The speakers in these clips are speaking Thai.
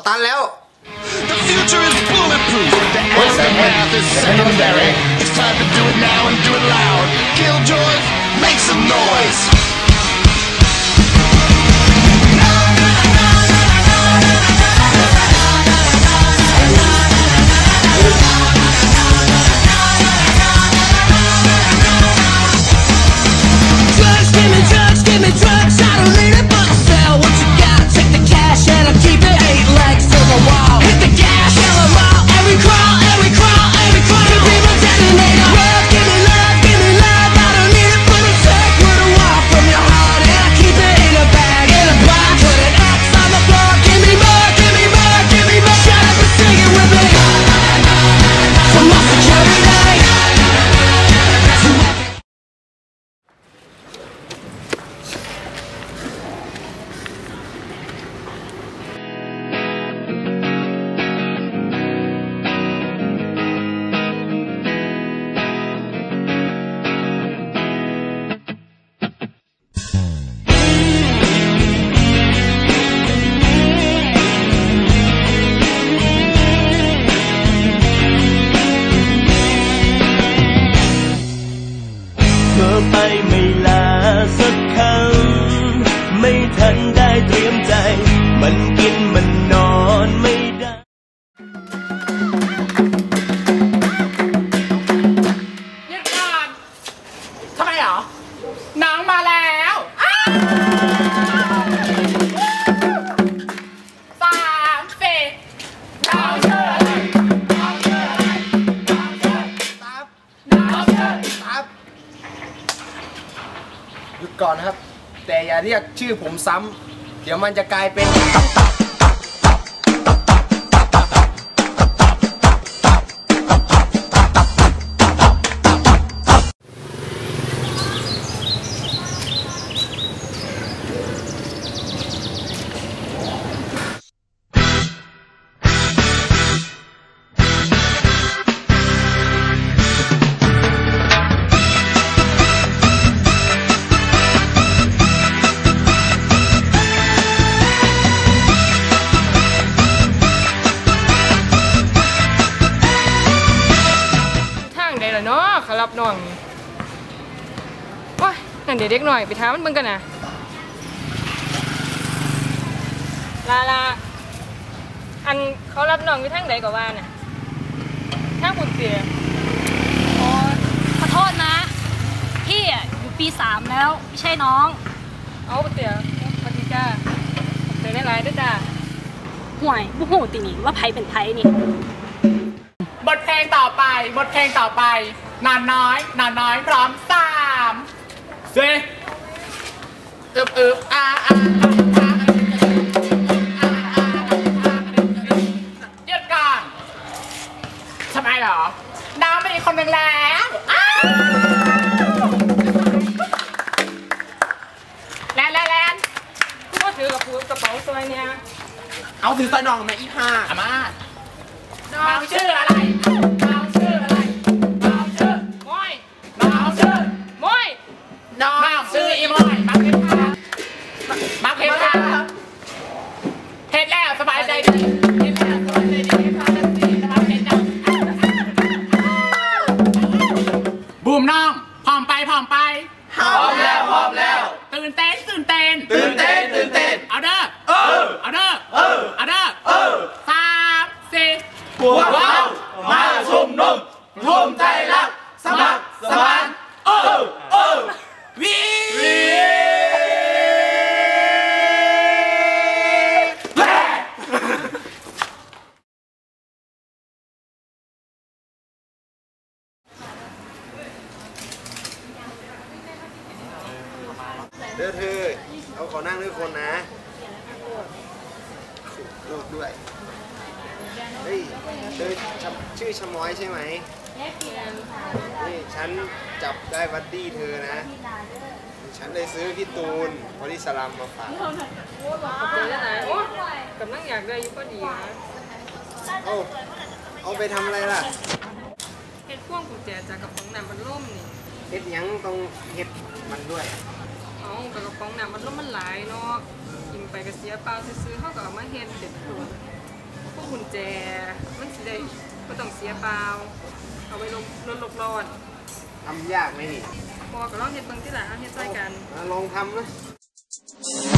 บัตตันแล้ว The future is bulletproof. The aftermath is secondary. It's time to do it now and do it loud. Killjoys, make some noise. สักคำ ไม่ทันได้เตรียมใจ มันกิน เรียกชื่อผมซ้ำเดี๋ยวมันจะกลายเป็น รับน้องนี่โอ้ยนั่นเดี๋ยวเด็กหน่อยไปถามมันเบิ่งกันนะลาลาอันเขารับน้องอยู่ทางใดก็ว่าน่ะทางคุณเสียอ๋อขอโทษนะ พี่อะอยู่ปีสามแล้วไม่ใช่น้อง เอาเสียปฏิจ้าเสียได้หลายๆด้วยจ้าห่วยบุหูตินี่ว่าไผเป็นไผนี่ บทเพลงต่อไป บทเพลงต่อไป นอนน้อยนอนน้อยพร้อมสามสี่อึบอึบอาอาอาหยุดก่อนทำไมเหรอ น้ำมีคนหนึ่งแล้วอ้าวแลนแลนแลนคุณก็ถือกับกระเป๋าซอยเนี่ย เอาถือสนองมาอีห่าอามาน้องชื่ออะไร บั ฮ้ยเธอชำชื่อชะม้อยใช่ไหมนี่ฉันจับได้บัดดี้เธอนะ ฉันเลยซื้อพี่ตูนบริสลัมมาฝากเจอไหนโอ้กำลังอยากได้อยู่ก็ดีนะเอาเอาไปทำอะไรล่ะเฮ็ดพ่วงกุญแจจากกระป๋องน้ำมันล่มนี่เฮ็ดหยังต้องเฮ็ดมันด้วยเอากระป๋องน้ำมันล่มมันหลายเนาะกินไปก็เสียเปล่าซื้อๆเขาก็เอามาเฮ็ดเด็ดตัว กุญแจ มันสิได้ก็ต้องเสียเปล่า เอาไว้ลงรถหลบรอดทำยากไหมนี่บอกกับลองเฮ็ดเบิ่งที่หลังเฮ็ดช่วยกันมาลองทำนะ Yeah,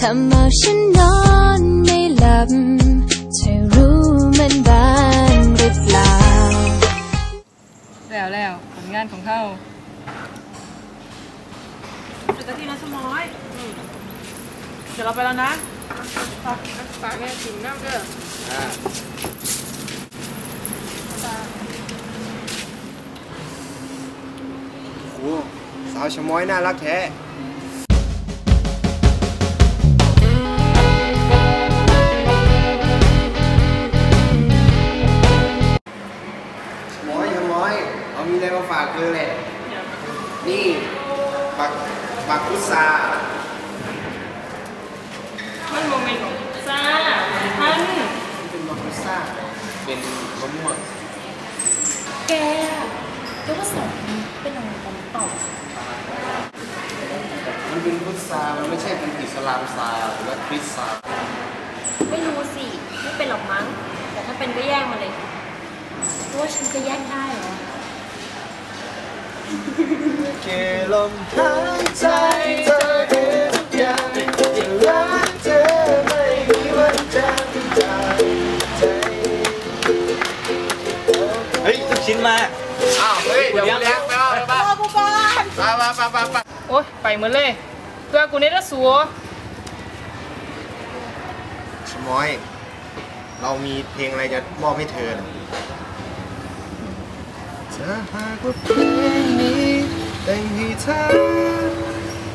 ทำเอาฉันนอนไม่หลับเธอรู้มันบ้างหรือเปล่า แล้วแล้วผลงานของเขาสุดที่นะสมอยเดี๋ยวเราไปแล้วนะฝากฝากแม่ถึงน้ำเด้ออ่าโอ้สาวชะม้อยน่ารักแท้ มาฝากเธอแหละนี่บักบักพุทรามันโมเมนต์ของซ่าท่านเป็นบักพุทราเป็นมะม่วงแกตัวผสมเป็นอะไรกันต่อมันเป็นพุทรามันไม่ใช่เป็นอิสลามซาหรือว่าคริสซาไม่รู้สิ ไม่เป็นหรอกมั้ง แต่ถ้าเป็นก็แย่งมาเลยเพราะว่าฉันจะแยกได้เหรอ แค่ลมหายใจเธอได้ทุกอย่างจะรักเธอไม่มีวันจางจากใจเฮ้ยลูกชิ้นมาอ้าวเฮ้ยเดี๋ยวเลี้ยงไปเอาไปบ้านไปไปไปไปโอ๊ยไปเหมือนเลยตัวกูเนี่ยละสัวชมอย เรามีเพลงอะไรจะมอบให้เธอ ถ้าหากว่าเพลงนี้แต่งให้เธอ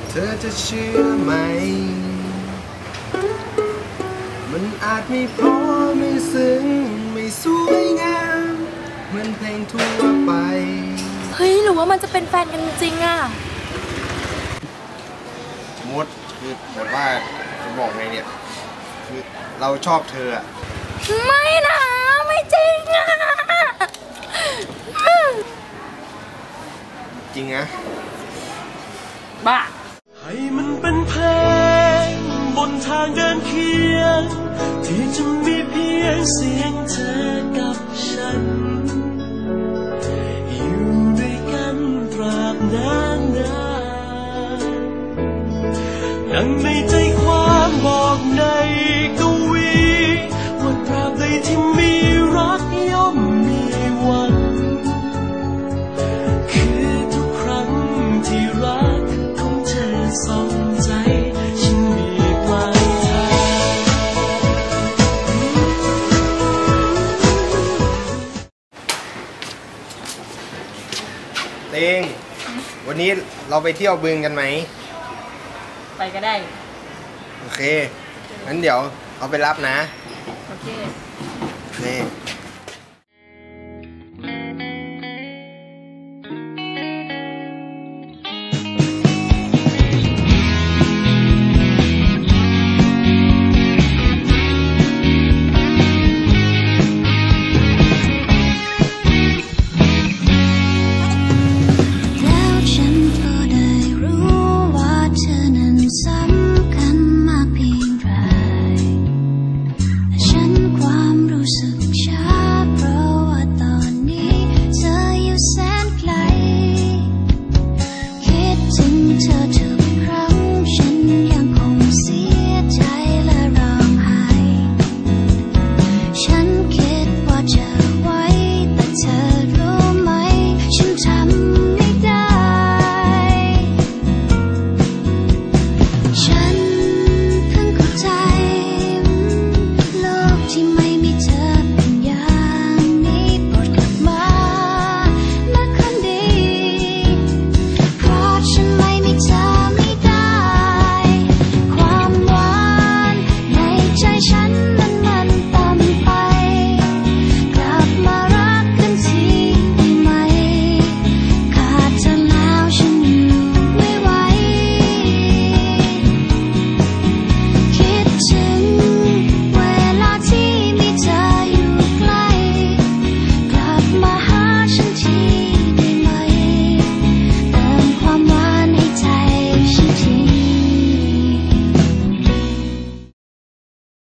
เธอจะเชื่อไหม มันอาจไม่เพราะไม่ซึ้งไม่สวยงามเหมือนเพลงทั่วไป เฮ้ยหรือว่ามันจะเป็นแฟนกันจริงๆอะสมมติคือแบบว่าจะบอกไงเนี่ย คือเราชอบเธออะไม่นะ ไม่จริงอะ จริงนะบ้าให้มันเป็นเพลงบนทางเดินเคียง ที่จะมีเพียงเสียงเธอกับฉัน วันนี้เราไปเที่ยวบึงกันไหม ไปก็ได้ โอเค งั้นเดี๋ยวเอาไปรับนะ โอเค โอเค